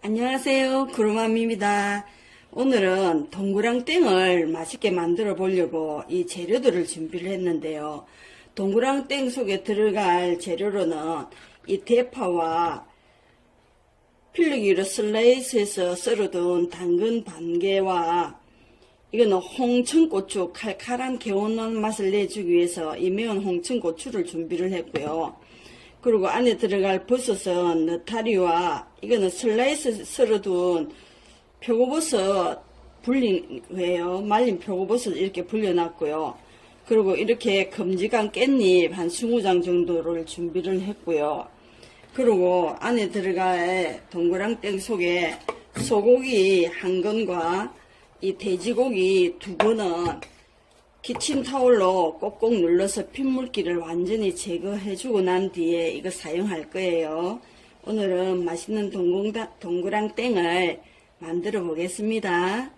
안녕하세요. 구름맘입니다. 오늘은 동그랑땡을 맛있게 만들어 보려고 이 재료들을 준비를 했는데요. 동그랑땡 속에 들어갈 재료로는 이 대파와 필르기로 슬라이스해서 썰어둔 당근 반 개와 이거는 홍천고추 칼칼한 개운한 맛을 내주기 위해서 이 매운 홍천고추를 준비를 했고요. 그리고 안에 들어갈 버섯은 느타리와 이거는 슬라이스 썰어둔 표고버섯 불린 거예요. 말린 표고버섯 이렇게 불려놨고요. 그리고 이렇게 검지간 깻잎 한 20장 정도를 준비를 했고요. 그리고 안에 들어갈 동그랑땡 속에 소고기 한 건과 이 돼지고기 두 건은 키친타올로 꼭꼭 눌러서 핏물기를 완전히 제거해주고 난 뒤에 이거 사용할 거예요. 오늘은 맛있는 동그랑땡을 만들어 보겠습니다.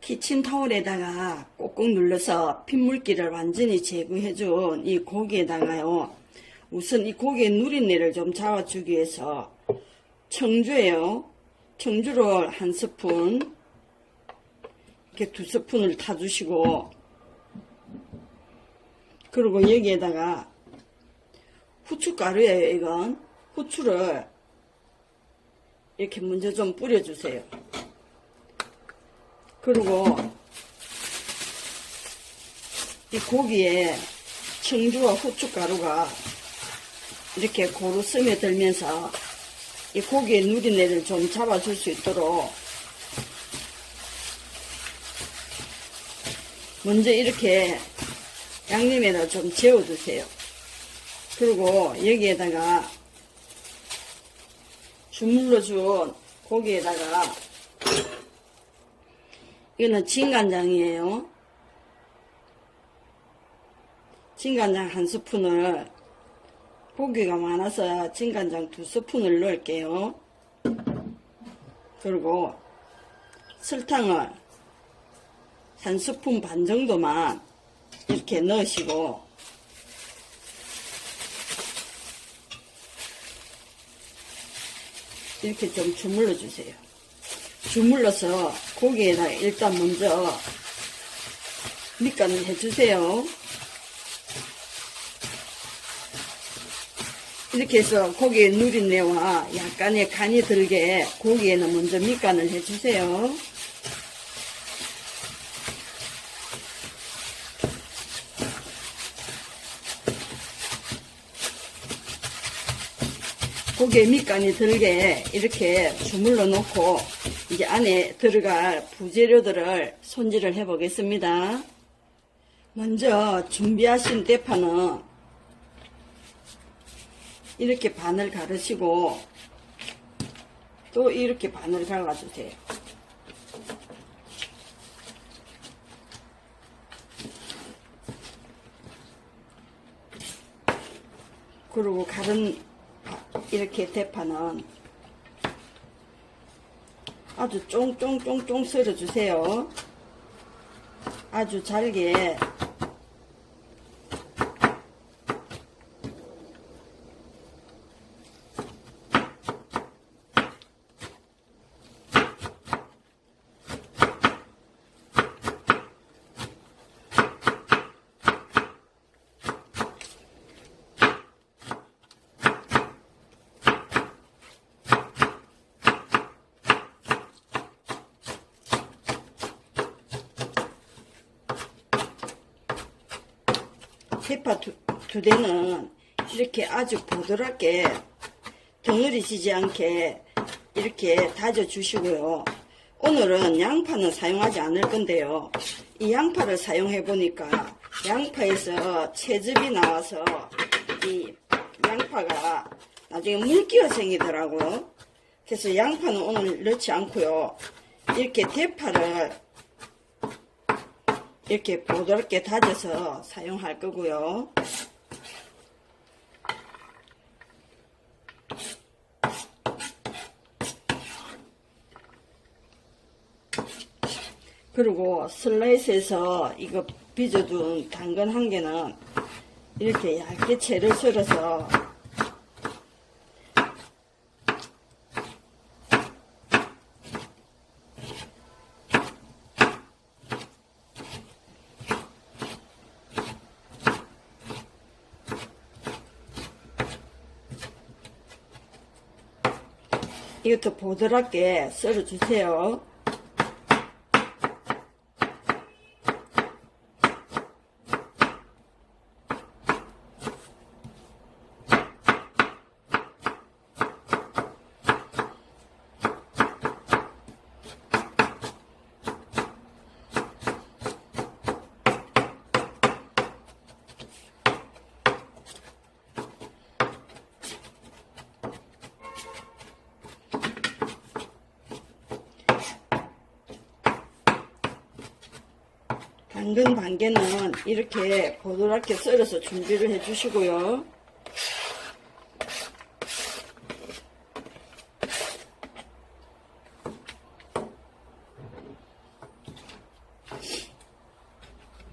키친타올에다가 꼭꼭 눌러서 핏물기를 완전히 제거해준 이 고기에다가요. 우선 이 고기의 누린내를 좀 잡아주기 위해서 청주예요. 청주를 한 스푼 이렇게 두 스푼을 타주시고 그리고 여기에다가 후춧가루예요 이건 후추를 이렇게 먼저 좀 뿌려주세요 그리고 이 고기에 청주와 후춧가루가 이렇게 고루 스며들면서 이 고기의 누린내를 좀 잡아줄 수 있도록 먼저 이렇게 양념에다 좀 재워주세요. 그리고 여기에다가 주물러 준 고기에다가 이거는 진간장이에요. 진간장 한 스푼을 고기가 많아서 진간장 두 스푼을 넣을게요. 그리고 설탕을 한 스푼 반 정도만 이렇게 넣으시고 이렇게 좀 주물러 주세요. 주물러서 고기에다 일단 먼저 밑간을 해주세요. 이렇게 해서 고기의 누린내와 약간의 간이 들게 고기에는 먼저 밑간을 해주세요. 고기에 밑간이 들게 이렇게 주물러 놓고 이제 안에 들어갈 부재료들을 손질을 해 보겠습니다. 먼저 준비하신 대파는 이렇게 반을 가르시고 또 이렇게 반을 갈라주세요. 그리고 가른 이렇게 대파는 아주 쫑쫑쫑쫑 썰어주세요. 아주 잘게 대파 두, 두 대는 이렇게 아주 보드랍게 덩어리 지지 않게 이렇게 다져 주시고요. 오늘은 양파는 사용하지 않을 건데요. 이 양파를 사용해 보니까 양파에서 채즙이 나와서 이 양파가 나중에 물기가 생기더라고요. 그래서 양파는 오늘 넣지 않고요. 이렇게 대파를 이렇게 보드럽게 다져서 사용할 거고요. 그리고 슬라이스에서 이거 빚어둔 당근 한 개는 이렇게 얇게 채를 썰어서 이것도 보드랍게 썰어주세요. 당근 반개는 이렇게 보드랍게 썰어서 준비를 해주시고요.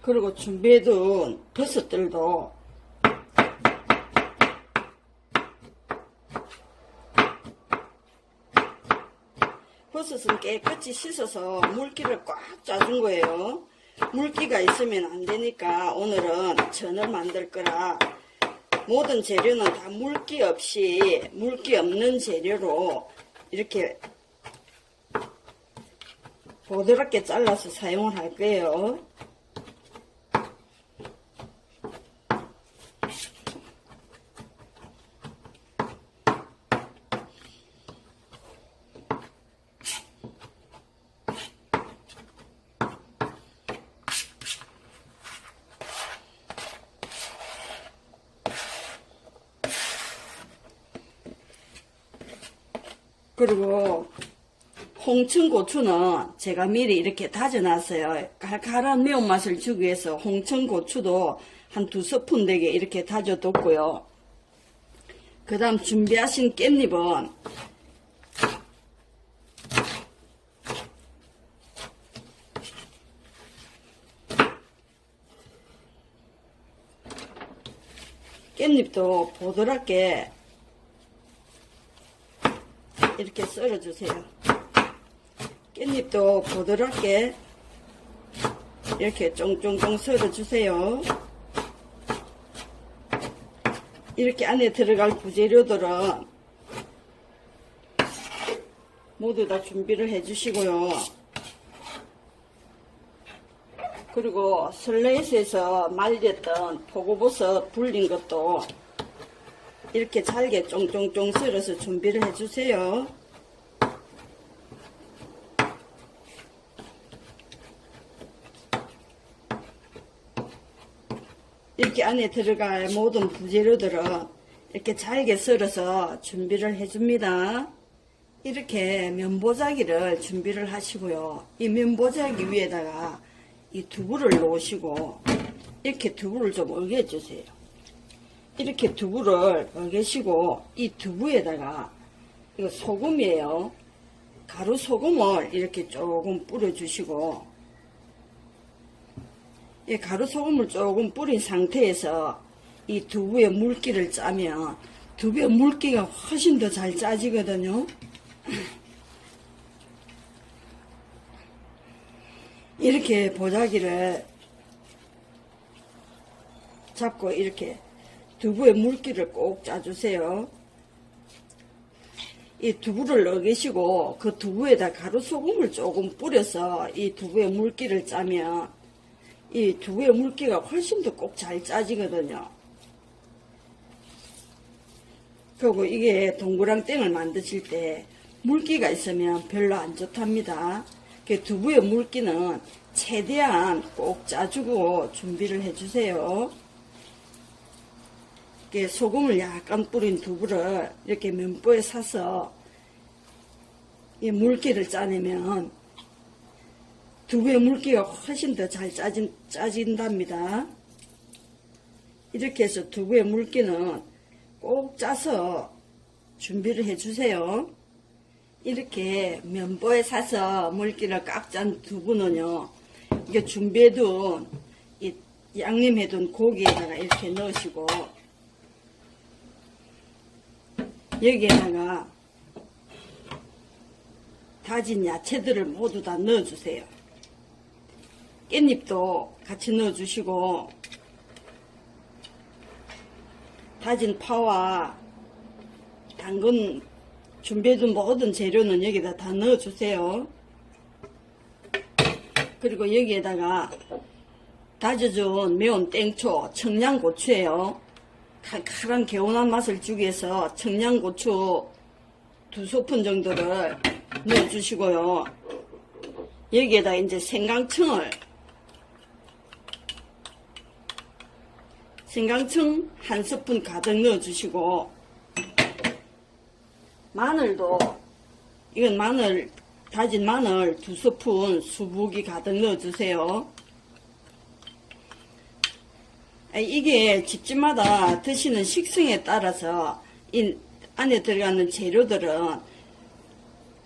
그리고 준비해둔 버섯들도 버섯은 깨끗이 씻어서 물기를 꽉 짜준 거예요. 물기가 있으면 안 되니까 오늘은 전을 만들 거라 모든 재료는 다 물기 없이 물기 없는 재료로 이렇게 보드랍게 잘라서 사용을 할 거예요. 그리고 홍천 고추는 제가 미리 이렇게 다져놨어요. 칼칼한 매운맛을 주기 위해서 홍천 고추도 한 두 스푼 되게 이렇게 다져뒀고요. 그 다음 준비하신 깻잎은 깻잎도 보드랍게 이렇게 썰어주세요. 깻잎도 보드랍게 이렇게 쫑쫑쫑 썰어주세요. 이렇게 안에 들어갈 부재료들은 모두 다 준비를 해주시고요. 그리고 슬레이스에서 말렸던 포고버섯 불린 것도 이렇게 잘게 쫑쫑쫑 썰어서 준비를 해주세요. 이렇게 안에 들어갈 모든 부재료들은 이렇게 잘게 썰어서 준비를 해줍니다. 이렇게 면보자기를 준비를 하시고요. 이 면보자기 위에다가 이 두부를 놓으시고 이렇게 두부를 좀 얼게 해주세요. 이렇게 두부를 얼개시고 이 두부에다가 이거 소금이에요. 가루 소금을 이렇게 조금 뿌려주시고 이 가루 소금을 조금 뿌린 상태에서 이 두부에 물기를 짜면 두부의 물기가 훨씬 더 잘 짜지거든요. 이렇게 보자기를 잡고 이렇게 두부에 물기를 꼭 짜주세요. 이 두부를 넣으시고 그 두부에다 가루 소금을 조금 뿌려서 이 두부에 물기를 짜면 이 두부의 물기가 훨씬 더 꼭 잘 짜지거든요. 그리고 이게 동그랑땡을 만드실 때 물기가 있으면 별로 안 좋답니다. 그 두부의 물기는 최대한 꼭 짜주고 준비를 해주세요. 소금을 약간 뿌린 두부를 이렇게 면보에 사서 이 물기를 짜내면 두부의 물기가 훨씬 더 잘 짜진, 짜진답니다. 이렇게 해서 두부의 물기는 꼭 짜서 준비를 해주세요. 이렇게 면보에 사서 물기를 꽉짠 두부는요, 이게 준비해둔, 이 양념해둔 고기에다가 이렇게 넣으시고, 여기에다가 다진 야채들을 모두 다 넣어주세요. 깻잎도 같이 넣어주시고 다진 파와 당근 준비해둔 모든 재료는 여기다 다 넣어주세요. 그리고 여기에다가 다져준 매운 땡초, 청양고추예요. 칼칼한 개운한 맛을 주기 위해서 청양고추 두 스푼 정도를 넣어주시고요. 여기에다 이제 생강청을 생강청 한 스푼 가득 넣어주시고 마늘도 이건 마늘 다진 마늘 두 스푼 수북이 가득 넣어주세요. 아, 이게 집집마다 드시는 식성에 따라서 이 안에 들어가는 재료들은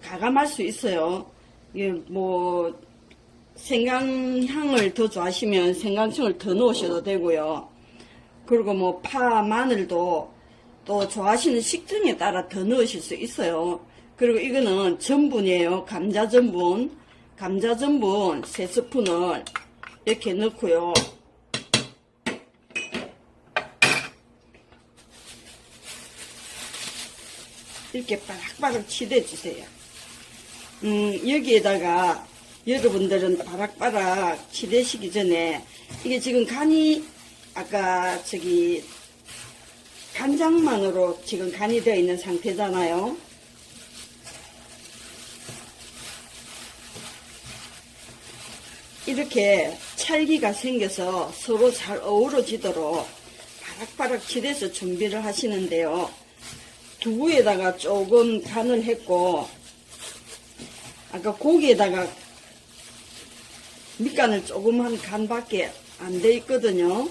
가감할 수 있어요. 뭐 생강향을 더 좋아하시면 생강청을 더 넣으셔도 되고요. 그리고 뭐 파, 마늘도 또 좋아하시는 식성에 따라 더 넣으실 수 있어요. 그리고 이거는 전분이에요. 감자 전분. 감자 전분 3스푼을 이렇게 넣고요. 이렇게 바락바락 치대 주세요. 음, 여기에다가 여러분들은 바락바락 치대시기 전에 이게 지금 간이 아까 저기 간장만으로 지금 간이 되어 있는 상태잖아요. 이렇게 찰기가 생겨서 서로 잘 어우러지도록 바락바락 치대서 준비를 하시는데요. 두부에다가 조금 간을 했고 아까 고기에다가 밑간을 조금 한 간밖에 안 돼 있거든요.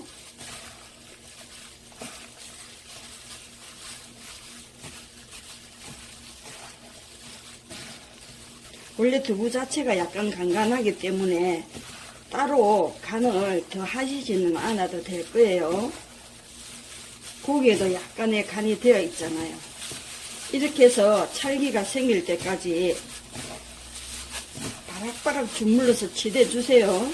원래 두부 자체가 약간 간간하기 때문에 따로 간을 더 하시지는 않아도 될 거예요. 고기에도 약간의 간이 되어 있잖아요. 이렇게 해서 찰기가 생길 때까지 바락바락 주물러서 치대 주세요.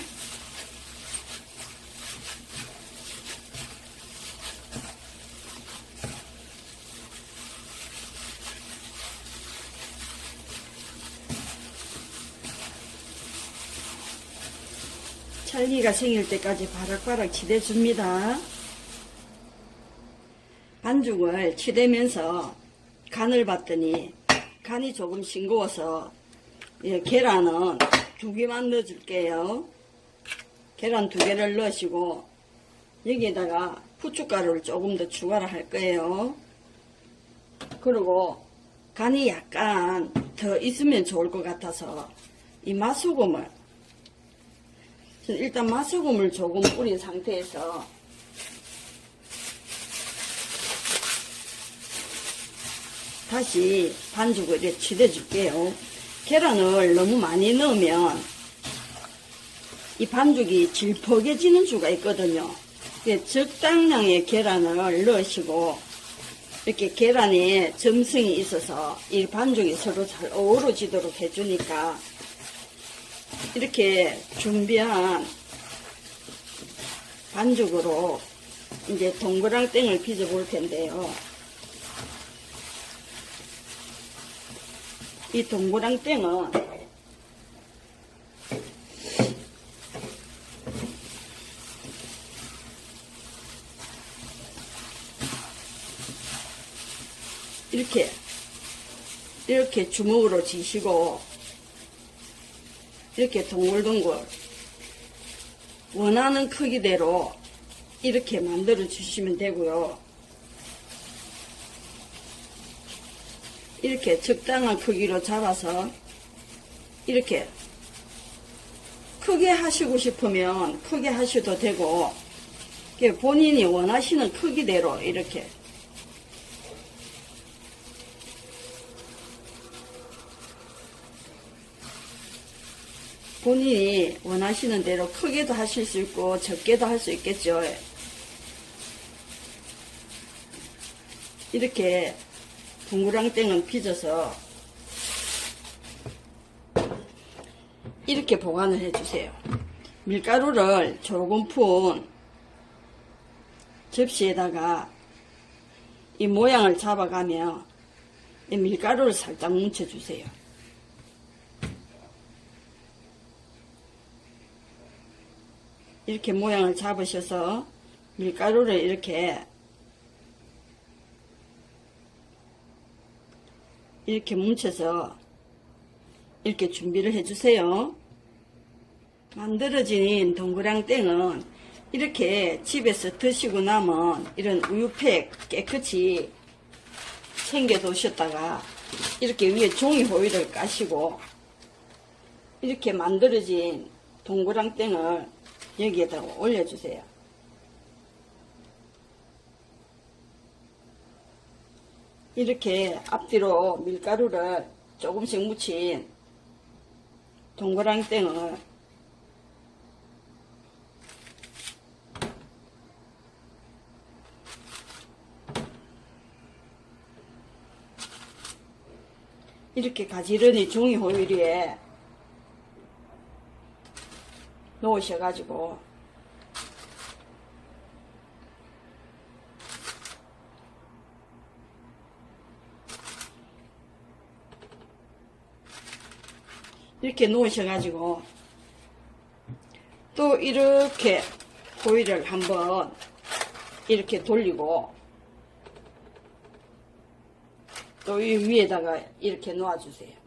찰기가 생길 때까지 바락바락 치대 줍니다. 반죽을 치대면서 간을 봤더니 간이 조금 싱거워서 예, 계란은 두 개만 넣어줄게요. 계란 두 개를 넣으시고 여기에다가 후춧가루를 조금 더 추가를 할 거예요. 그리고 간이 약간 더 있으면 좋을 것 같아서 이 맛소금을 일단 맛소금을 조금 뿌린 상태에서 다시 반죽을 이렇게 치대 줄게요. 계란을 너무 많이 넣으면 이 반죽이 질퍽해지는 수가 있거든요. 적당량의 계란을 넣으시고 이렇게 계란에 점성이 있어서 이 반죽이 서로 잘 어우러지도록 해주니까 이렇게 준비한 반죽으로 이제 동그랑땡을 빚어 볼 텐데요. 이 동그랑 땡은 이렇게 이렇게 주먹으로 지시고 이렇게 동글동글 원하는 크기대로 이렇게 만들어 주시면 되고요. 이렇게 적당한 크기로 잡아서 이렇게 크게 하시고 싶으면 크게 하셔도 되고 본인이 원하시는 크기대로 이렇게 본인이 원하시는 대로 크게도 하실 수 있고 적게도 할 수 있겠죠. 이렇게 둥그랑땡은 빚어서 이렇게 보관을 해주세요. 밀가루를 조금 푼 접시에다가 이 모양을 잡아가며 이 밀가루를 살짝 뭉쳐주세요. 이렇게 모양을 잡으셔서 밀가루를 이렇게 이렇게 뭉쳐서 이렇게 준비를 해주세요. 만들어진 동그랑땡은 이렇게 집에서 드시고 남은 이런 우유팩 깨끗이 챙겨 두셨다가 이렇게 위에 종이 호일을 까시고 이렇게 만들어진 동그랑땡을 여기에다가 올려주세요. 이렇게 앞뒤로 밀가루를 조금씩 묻힌 동그랑땡을 이렇게 가지런히 종이 호일 위에 놓으셔가지고 이렇게 놓으셔가지고 또 이렇게 호일을 한번 이렇게 돌리고 또 이 위에다가 이렇게 놓아주세요.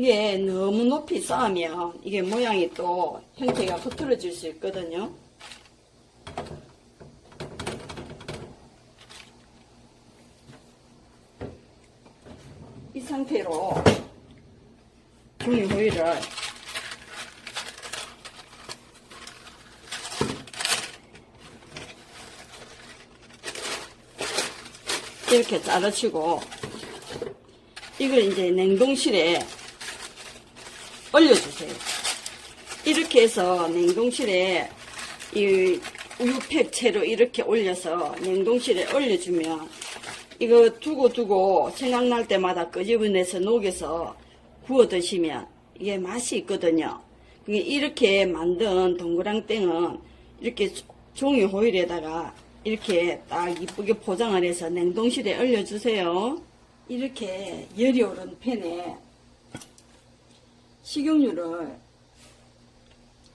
이게 너무 높이 쌓으면 이게 모양이 또 형태가 흐트러질 수 있거든요. 이 상태로 종이 호일을 이렇게 자르시고 이걸 이제 냉동실에 얼려주세요. 이렇게 해서 냉동실에 이 우유팩 채로 이렇게 올려서 냉동실에 얼려주면 이거 두고 두고 생각날 때마다 끄집어내서 녹여서 구워 드시면 이게 맛이 있거든요. 이렇게 만든 동그랑땡은 이렇게 종이 호일에다가 이렇게 딱 이쁘게 포장을 해서 냉동실에 얼려주세요. 이렇게 열이 오른 팬에 식용유를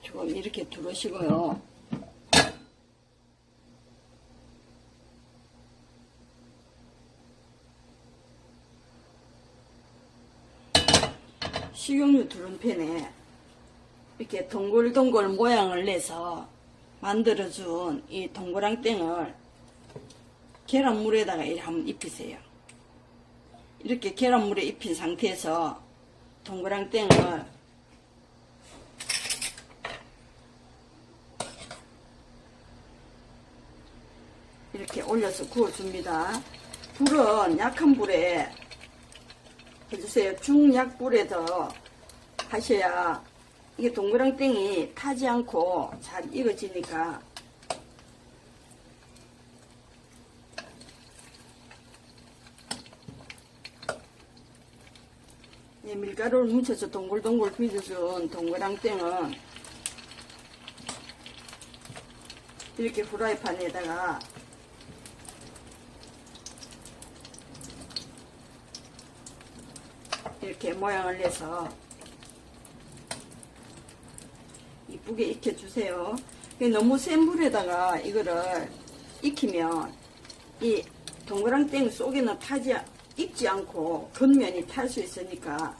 조금 이렇게 두르시고요. 식용유 두른 팬에 이렇게 동글동글 모양을 내서 만들어준 이 동그랑땡을 계란물에다가 이렇게 한번 입히세요. 이렇게 계란물에 입힌 상태에서 동그랑땡을 이렇게 올려서 구워줍니다. 불은 약한 불에 해주세요. 중약불에서 하셔야 이게 동그랑땡이 타지 않고 잘 익어지니까 이 밀가루를 묻혀서 동글동글 빚어준 동그랑땡은 이렇게 후라이팬에다가 이렇게 모양을 내서 이쁘게 익혀주세요. 너무 센 불에다가 이거를 익히면 이 동그랑땡 속에는 타지 익지 않고 겉면이 탈 수 있으니까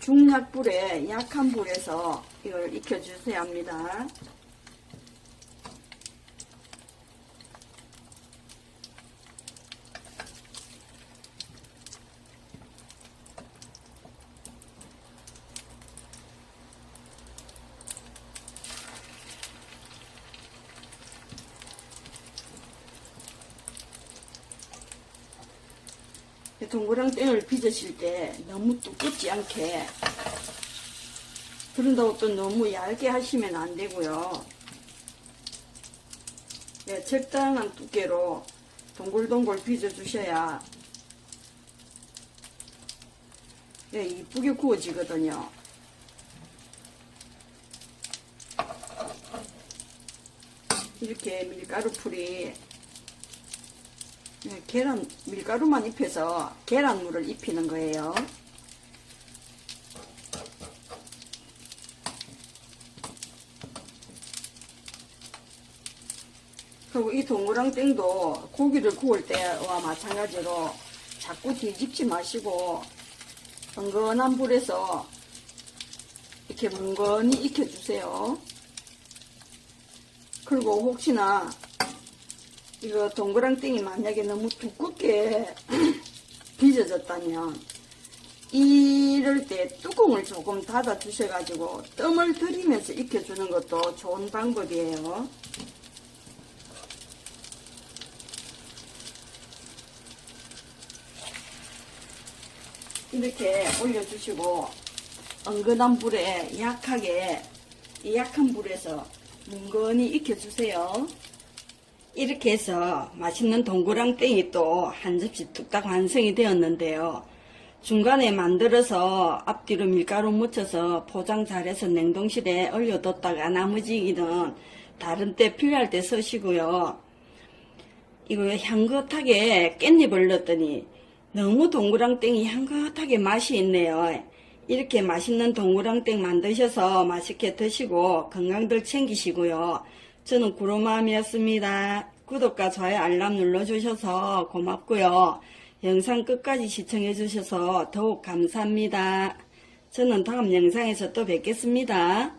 중약불에 약한 불에서 이걸 익혀주셔야 합니다. 동그랑땡을 빚으실 때 너무 두껍지 않게 그런다고 또 너무 얇게 하시면 안 되고요. 예, 적당한 두께로 동글동글 빚어주셔야 예, 이쁘게 구워지거든요. 이렇게 밀가루 풀이 예, 계란 밀가루만 입혀서 계란물을 입히는 거예요. 그리고 이 동그랑땡도 고기를 구울 때와 마찬가지로 자꾸 뒤집지 마시고 은근한 불에서 이렇게 뭉건히 익혀주세요. 그리고 혹시나 이거 동그랑땡이 만약에 너무 두껍게 빚어졌다면 이럴 때 뚜껑을 조금 닫아 주셔가지고 뜸을 들이면서 익혀주는 것도 좋은 방법이에요. 이렇게 올려주시고 은근한 불에 약하게 이 약한 불에서 뭉건히 익혀주세요. 이렇게 해서 맛있는 동그랑땡이 또 한 접시 뚝딱 완성이 되었는데요. 중간에 만들어서 앞뒤로 밀가루 묻혀서 포장 잘해서 냉동실에 얼려뒀다가 나머지는 다른 때 필요할 때 쓰시고요. 이거 향긋하게 깻잎을 넣었더니 너무 동그랑땡이 향긋하게 맛이 있네요. 이렇게 맛있는 동그랑땡 만드셔서 맛있게 드시고 건강들 챙기시고요. 저는 구로마음이었습니다. 구독과 좋아요 알람 눌러주셔서 고맙고요. 영상 끝까지 시청해주셔서 더욱 감사합니다. 저는 다음 영상에서 또 뵙겠습니다.